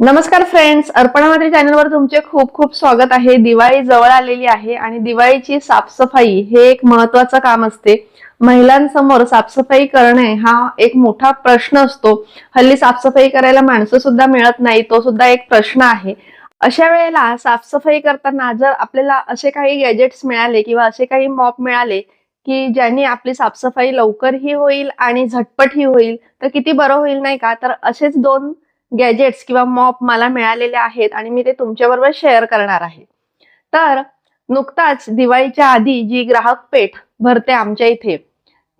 नमस्कार फ्रेंड्स अर्पणा मात्री चॅनलवर तुमचे खूप खूप स्वागत आहे. दिवाळी जवळ आलेली आहे आणि दिवाळीची साफसफाई हे एक महत्वाचं काम असते. महिलांसमोर साफसफाई करणे हा एक मोठा प्रश्न असतो. हल्ली साफसफाई करायला माणसं सुद्धा मिळत नाही तो सुद्धा एक प्रश्न आहे. अशा वेळेला साफसफाई करताना जर आपल्याला असे काही गॅजेट्स मिळाले किंवा असे काही मॉप मिळाले की ज्यांनी आपली साफसफाई लवकरही होईल आणि झटपटही होईल तर किती बरं होईल नाही का? तर असेच दोन गॅजेट्स किंवा मॉप मला मिळालेले आहेत आणि मी ते तुमच्याबरोबर शेअर करणार आहे. तर नुकताच दिवाळीच्या आधी जी ग्राहक पेठ भरते आमच्या इथे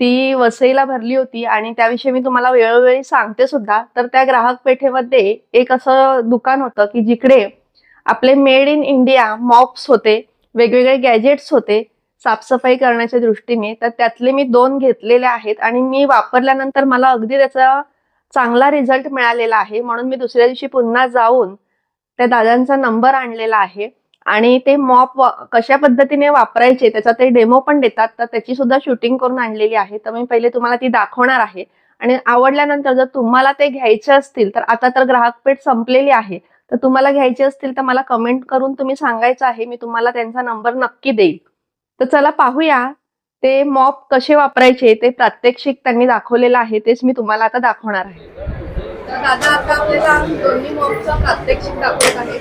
ती वसईला भरली होती आणि त्याविषयी मी तुम्हाला वेळोवेळी सांगते सुद्धा. तर त्या ग्राहक पेठेमध्ये एक असं दुकान होतं की जिकडे आपले मेड इन इंडिया मॉप्स होते वेगवेगळे गॅजेट्स होते साफसफाई करण्याच्या दृष्टीने तर त्यातले मी दोन घेतलेले आहेत आणि मी वापरल्यानंतर मला अगदी त्याचा चांगला रिझल्ट मिळालेला आहे. म्हणून मी दुसऱ्या दिवशी पुन्हा जाऊन त्या दादांचा नंबर आणलेला आहे. आणि ते मॉप कशा पद्धतीने वापरायचे त्याचा ते डेमो पण देतात. तर त्याची सुद्धा शूटिंग करून आणलेली आहे. तर मी पहिले तुम्हाला ती दाखवणार आहे. आणि आवडल्यानंतर जर तुम्हाला ते घ्यायचे असतील तर आता तर ग्राहक पेठ संपलेली आहे. तर तुम्हाला घ्यायचे असतील तर मला कमेंट करून तुम्ही सांगायचं आहे. मी तुम्हाला त्यांचा नंबर नक्की देईल. तर चला पाहूया. ते मॉप कसे वापरायचे ते प्रात्यक्षिक त्यांनी दाखवलेलं आहे तेच मी तुम्हाला आता दाखवणार आहे. दादा आता आपल्याला दोन्ही प्रात्यक्षिक दाखवत आहे.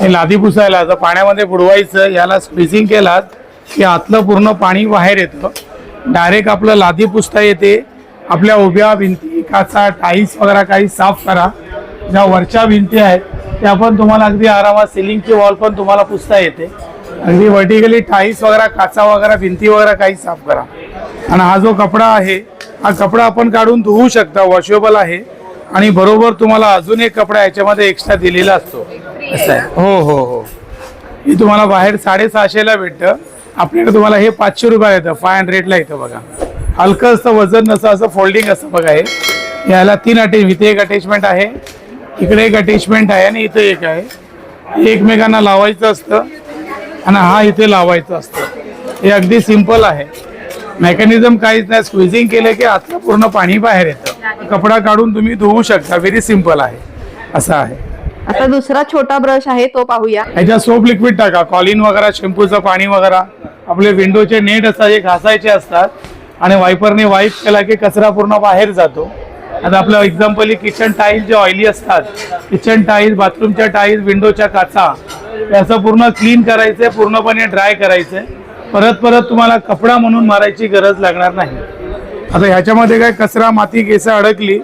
हे लादी पुसायला असं पाण्यामध्ये बुडवायचं याला स्पेसिंग केलात की आतलं पूर्ण पाणी बाहेर येतं. डायरेक्ट आपलं लादी पुसता येते. आपल्या उभ्या भिंती काचा टाईल्स वगैरे काही साफ करा. ज्या वरच्या भिंती आहेत त्या पण तुम्हाला अगदी आरामात सिलिंगची वॉल पण तुम्हाला पुसता येते. अगदी वर्टिकली टाईल्स वगैरे काचा वगैरे भिंती वगैरे काही साफ करा. आणि हा जो कपडा आहे हा कपडा आपण काढून धुवू शकता वॉशेबल आहे. आणि बरोबर तुम्हाला अजून एक कपडा याच्यामध्ये एक्स्ट्रा दिलेला असतो. असं आहे हो हो हो. हे तुम्हाला बाहेर साडेसहाशेला भेटतं. आपल्याकडे तुम्हाला हे पाचशे रुपयाला येतं फाय हंड्रेडला येतं बघा. हलकं असतं वजन नसतं असं फोल्डिंग असतं बघा हे. याला तीन अटॅच इथे एक अटॅचमेंट आहे इकडे एक अटॅचमेंट आहे आणि इथे एक आहे. एकमेकांना लावायचं असतं. आणि हा इथे लावायचं असतं. हे अगदी सिंपल आहे. मेकॅनिझम काहीच नाही. स्क्विझिंग केलं की आतलं पूर्ण पाणी बाहेर येतं. कपडा काढून तुम्ही धुवू शकता. व्हेरी सिंपल आहे. असं आहे. आता दुसरा छोटा ब्रश आहे तो पाहूया. ह्याच्यात सोप लिक्विड टाका. कॉलिन वगैरे शॅम्पूचं पाणी वगैरे. आपले विंडोचे नेट असतात जे घासायचे असतात. आणि वायपरने वाईप केला की कचरा पूर्ण बाहेर जातो. आता आपलं एक्झाम्पली किचन टाईल्स जे ऑइली असतात. किचन टाईल्स बाथरूमच्या टाईल्स विंडोच्या काचा. असं पूर्ण क्लीन करायचंय पूर्णपणे ड्राय करायचंय. परत परत तुम्हाला कपडा म्हणून मारायची गरज लागणार नाही. आता ह्याच्यामध्ये काय कचरा माती केस अडकली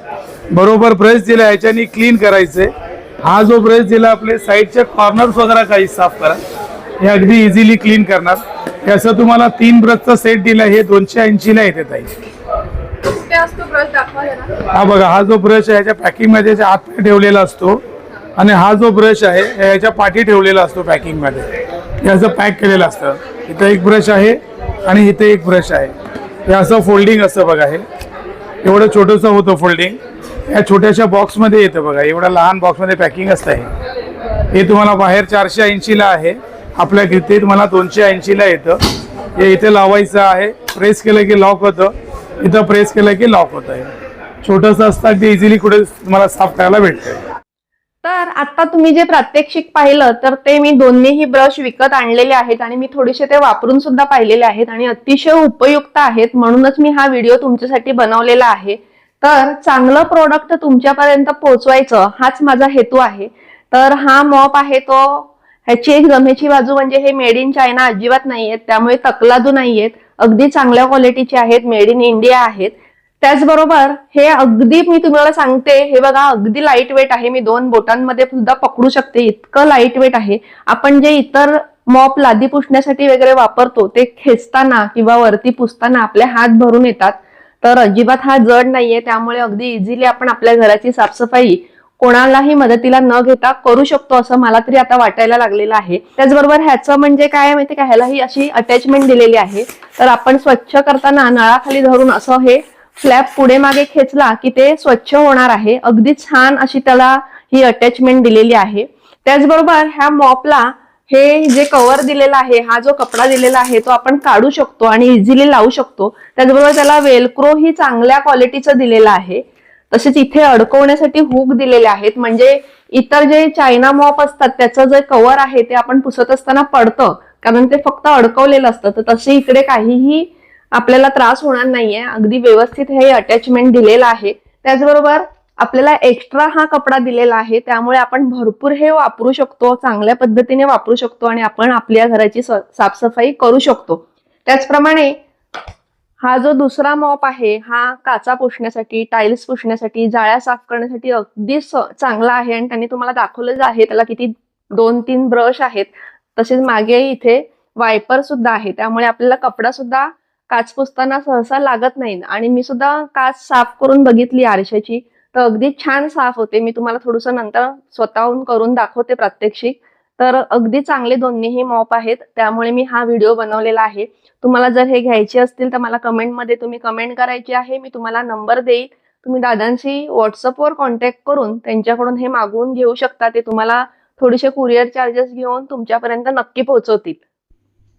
बरोबर ब्रश दिला ह्याच्यानी क्लीन करायचंय. हा जो ब्रश दिला आपले साईडचे कॉर्नर्स वगैरे काही साफ करा. हे अगदी इझिली क्लीन करणार. असं तुम्हाला तीन ब्रशचा सेट दिला हे दोनशे ऐंशीला येते ताई. हा बघा हा जो ब्रश आहे ह्याच्या पॅकिंगमध्ये याच्या आत ठेवलेला असतो आणि हा जो ब्रश आहे हे ह्याच्या पाठी ठेवलेला असतो पॅकिंगमध्ये हे असं पॅक केलेलं असतं. इथं एक ब्रश आहे आणि इथे एक ब्रश आहे. हे असं फोल्डिंग असतं बघा हे. एवढं छोटंसं होतं फोल्डिंग या छोट्याशा बॉक्समध्ये येतं बघा. एवढ्या लहान बॉक्समध्ये पॅकिंग असतं हे. हे तुम्हाला बाहेर चारशे ऐंशीला आहे. आपल्या इथे तुम्हाला दोनशे ऐंशीला येतं. हे इथे लावायचं आहे. प्रेस केलं की लॉक होतं. इथं प्रेस केलं की लॉक होतं आहे छोटंसं असतं अगदी इझिली कुठे तुम्हाला साफ करायला भेटतं. तर आता तुम्ही जे प्रात्यक्षिक पाहिलं तर ते मी दोन्हीही ब्रश विकत आणलेले आहेत आणि मी थोडेसे ते वापरून सुद्धा पाहिलेले आहेत आणि अतिशय उपयुक्त आहेत म्हणूनच मी हा व्हिडिओ तुमच्यासाठी बनवलेला आहे. तर चांगलं प्रोडक्ट तुमच्यापर्यंत पोहोचवायचं हाच माझा हेतू आहे. तर हा मॉप आहे तो ह्याची एक जमेची बाजू म्हणजे हे मेड इन चायना अजिबात नाहीयेत त्यामुळे तकलादू नाहीयेत. अगदी चांगल्या क्वालिटीचे आहेत मेड इन इंडिया आहेत. त्याचबरोबर हे अगदी मी तुम्हाला सांगते हे बघा अगदी लाइट वेट आहे. मी दोन बोटांमध्ये सुद्धा पकडू शकते. इतकं लाइट वेट आहे. आपण जे इतर मॉप लादी पुसण्यासाठी वगैरे वापरतो ते खेचताना किंवा वरती पुसताना आपले हात भरून येतात. तर अजिबात हा जड नाहीये. त्यामुळे अगदी इझिली आपण आपल्या घराची साफसफाई कोणालाही मदतीला न घेता करू शकतो असं मला तरी आता वाटायला लागलेलं आहे. त्याचबरोबर ह्याचं म्हणजे काय माहिती का? ह्यालाही अशी अटॅचमेंट दिलेली आहे. तर आपण स्वच्छ करताना नळाखाली धरून असं हे फ्लॅप पुढे मागे खेचला की ते स्वच्छ होणार आहे. अगदी छान अशी त्याला ही अटॅचमेंट दिलेली आहे. त्याचबरोबर ह्या मॉपला हे जे कव्हर दिलेला आहे हा जो कपडा दिलेला आहे तो आपण काढू शकतो आणि इझिली लावू शकतो. त्याचबरोबर त्याला वेलक्रो ही चांगल्या क्वालिटीचं दिलेलं आहे. तसेच इथे अडकवण्यासाठी हुक दिलेले आहेत. म्हणजे इतर जे चायना मॉप असतात त्याचं जे कव्हर आहे ते आपण पुसत असताना पडतं. कारण ते फक्त अडकवलेलं असतं. तर तसे इकडे काहीही आपल्याला त्रास होणार नाहीये. अगदी व्यवस्थित हे अटॅचमेंट दिलेलं आहे. त्याचबरोबर आपल्याला एक्स्ट्रा हा कपडा दिलेला आहे. त्यामुळे आपण भरपूर हे वापरू शकतो चांगल्या पद्धतीने वापरू शकतो आणि आपण आपल्या घराची साफसफाई करू शकतो. त्याचप्रमाणे हा जो दुसरा मॉप आहे हा काचा पुसण्यासाठी टाईल्स पुसण्यासाठी जाळ्या साफ करण्यासाठी अगदी चांगला आहे आणि त्यांनी तुम्हाला दाखवलेलं आहे. त्याला किती दोन तीन ब्रश आहेत. तसेच मागे इथे वायपर सुद्धा आहे. त्यामुळे आपल्याला कपडा सुद्धा काच पुसताना सहसा लागत नाही. आणि मी सुद्धा काच साफ करून बघितली आरशाची. तर अगदी छान साफ होते. मी तुम्हाला थोडंसं नंतर स्वतःहून करून दाखवते प्रात्यक्षिक. तर अगदी चांगले दोन्हीही मॉप आहेत. त्यामुळे मी हा व्हिडिओ बनवलेला आहे. तुम्हाला जर हे घ्यायचे असतील तर मला कमेंटमध्ये तुम्ही कमेंट करायची आहे. मी तुम्हाला नंबर देईल. तुम्ही दादांशी व्हॉट्सअपवर कॉन्टॅक्ट करून त्यांच्याकडून हे मागवून घेऊ शकता. ते तुम्हाला थोडेसे कुरिअर चार्जेस घेऊन तुमच्यापर्यंत नक्की पोहोचवतील.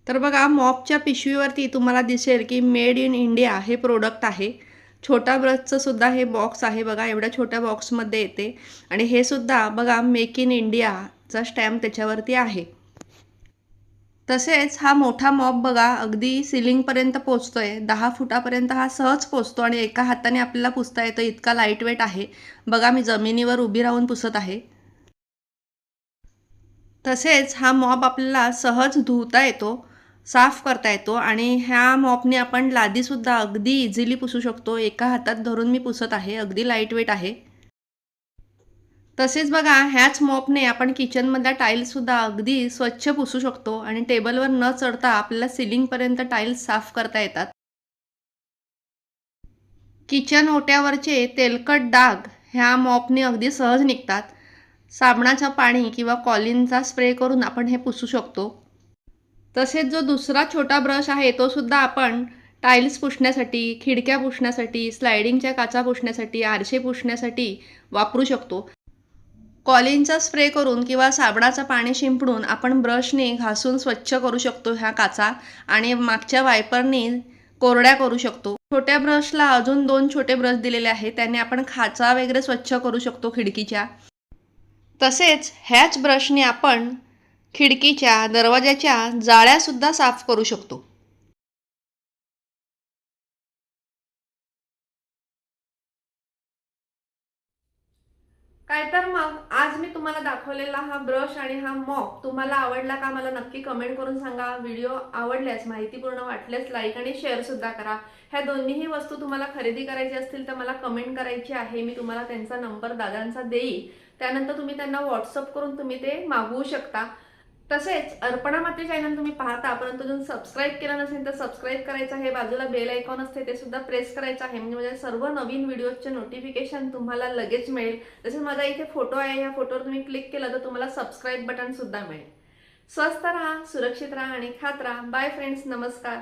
तर बघा मॉपच्या पिशवीवरती तुम्हाला दिसेल की मेड इन इंडिया हे प्रोडक्ट आहे. छोटा ब्रशचं सुद्धा हे बॉक्स आहे बघा एवढ्या छोट्या बॉक्समध्ये येते. आणि हे सुद्धा बघा मेक इन इंडियाचा स्टॅम्प त्याच्यावरती आहे. तसेच हा मोठा मॉप बघा अगदी सिलिंगपर्यंत आहे दहा फुटापर्यंत हा सहज पोचतो आणि एका हाताने आपल्याला पुसता येतं. इतका लाइट वेट आहे. बघा मी जमिनीवर उभी राहून पुसत आहे. तसेच हा मॉप आपल्याला सहज धुता येतो. साफ करता येतो आणि ह्या मॉपने आपण लादीसुद्धा अगदी इझिली पुसू शकतो. एका हातात धरून मी पुसत आहे अगदी लाइट वेट आहे. तसेच बघा ह्याच मॉपने आपण किचनमधल्या टाईल्ससुद्धा अगदी स्वच्छ पुसू शकतो आणि टेबलवर न चढता आपल्याला सिलिंगपर्यंत टाईल्स साफ करता येतात. किचन ओट्यावरचे तेलकट डाग ह्या मॉपने अगदी सहज निघतात. साबणाचं पाणी किंवा कॉलिनचा स्प्रे करून आपण हे पुसू शकतो. तसेच जो दुसरा छोटा ब्रश आहे तो सुद्धा आपण टाईल्स पुसण्यासाठी खिडक्या पुसण्यासाठी स्लायडिंगच्या काचा पुसण्यासाठी आरसे पुसण्यासाठी वापरू शकतो. कॉलिनचा स्प्रे करून किंवा साबणाचं पाणी शिंपडून आपण ब्रशने घासून स्वच्छ करू शकतो ह्या काचा आणि मागच्या वायपरने कोरड्या करू शकतो. छोट्या ब्रशला अजून दोन छोटे ब्रश दिलेले आहेत त्याने आपण खाचा वगैरे स्वच्छ करू शकतो खिडकीच्या. तसेच ह्याच ब्रशने आपण खिडकीच्या दरवाजाच्या जाळ्यासुद्धा साफ करू शकतो. काय तर मग आज मी तुम्हाला दाखवलेला हा ब्रश आणि हा मॉप तुम्हाला आवडला का मला नक्की कमेंट करून सांगा. व्हिडिओ आवडल्यास माहितीपूर्ण वाटल्यास लाईक आणि शेअर सुद्धा करा. ह्या दोन्हीही वस्तू तुम्हाला खरेदी करायची असतील तर मला कमेंट करायची आहे. मी तुम्हाला त्यांचा नंबर दादांचा देईल. त्यानंतर तुम्ही त्यांना व्हॉट्सअप करून तुम्ही ते मागवू शकता. तसेच अर्पणा माते चॅनल तुम्ही पाहता परंतु अजून सबस्क्राईब केलं नसेल तर सबस्क्राईब करायचं आहे. बाजूला बेल आयकॉन असते ते सुद्धा प्रेस करायचं आहे. म्हणजे माझ्या सर्व नवीन व्हिडिओचे नोटिफिकेशन तुम्हाला लगेच मिळेल. तसेच माझा इथे फोटो आहे या फोटोवर तुम्ही क्लिक केलं तर तुम्हाला सबस्क्राईब बटन सुद्धा मिळेल. स्वस्त राहा सुरक्षित राहा आणि खात राहा. बाय फ्रेंड्स नमस्कार.